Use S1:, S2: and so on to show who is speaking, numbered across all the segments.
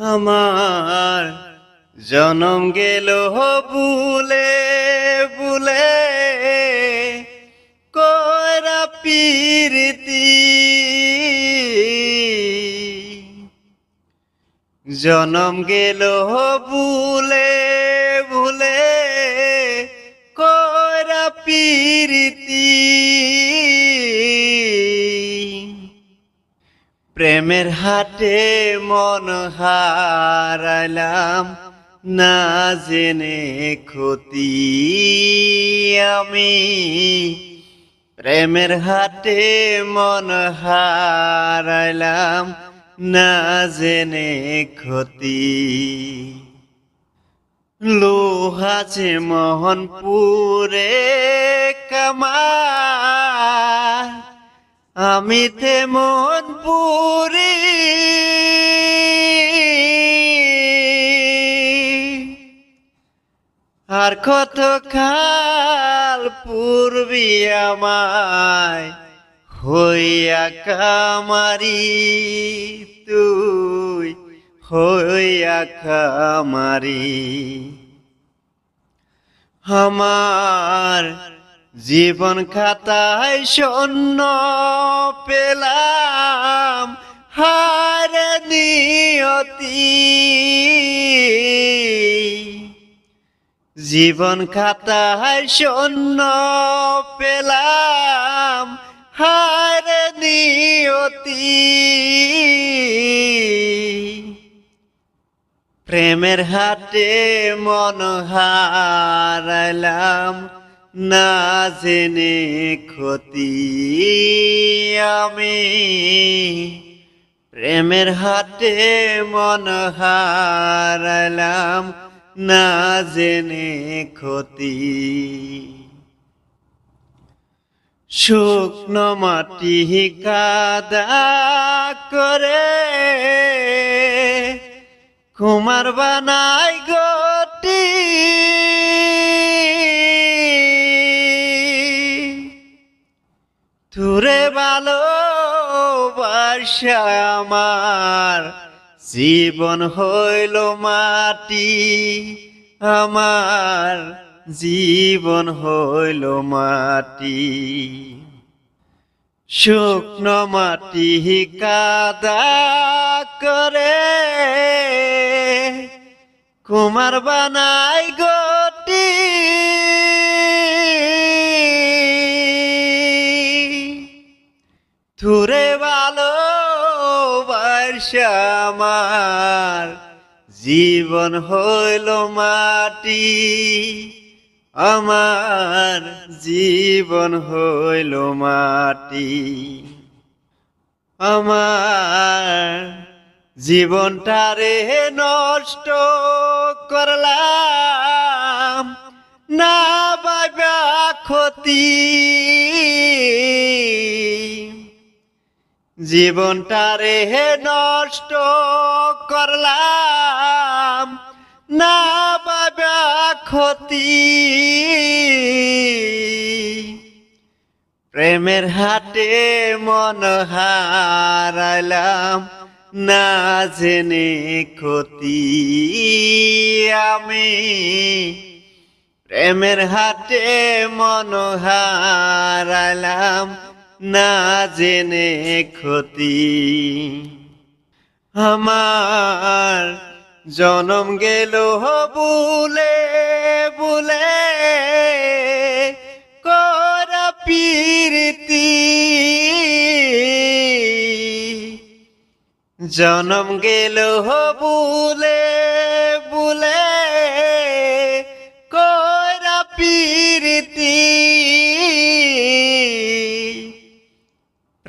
S1: আমার। জনম গেল বুলে বুলে করা পিরিতি। জনম গেল ভুলে ভুলে। করা পিরিতি। প্রেমের হাটে মন হারালাম, না জেনে ক্ষতি আমি। প্রেমের হাটে মন হারালাম, না জেনে ক্ষতি। লোহাছে মোহনপুরে কামার আমি তে মন পুরি। আর কত কাল পূর্বি আমায় হইয়া কামারি, তুই হইয়া কামারি। আমার জীবন খাতায় শূন্য পেলাম, হার নিয়তি। জীবন খাতায় শূন্য পেলাম, হার নিয়তি। প্রেমের হাটে মন হারালাম না জেনে ক্ষতি আমি। প্রেমের হাতে মন হারালাম, না জেনে ক্ষতি। শুকনো মাটি কাদা করে, কুমার বানাই গটি তুরে ভালো বাসা আমার। জীবন হইল মাটি, আমার জীবন হইল মাটি। শুকনো মাটি কাদা করে, কুমার বানাই গটি থুরে ভালো আমার। জীবন হইল মাটি, আমার জীবন হইল মাটি। আমার জীবনটারে নষ্ট করলাম, না বাবা ক্ষতি। জীবনটারে নষ্ট করলাম। না বাবা ক্ষতি। প্রেমের হাটে মন হারালাম না জেনে ক্ষতি আমি। প্রেমের হাটে মন হারালাম না জেনে ক্ষতি। আমার জনম গেল বুলে বুলে। করা পিরিতি। জনম গেল বুলে বুলে।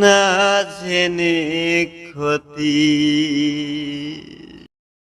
S1: না জেনে ক্ষতি।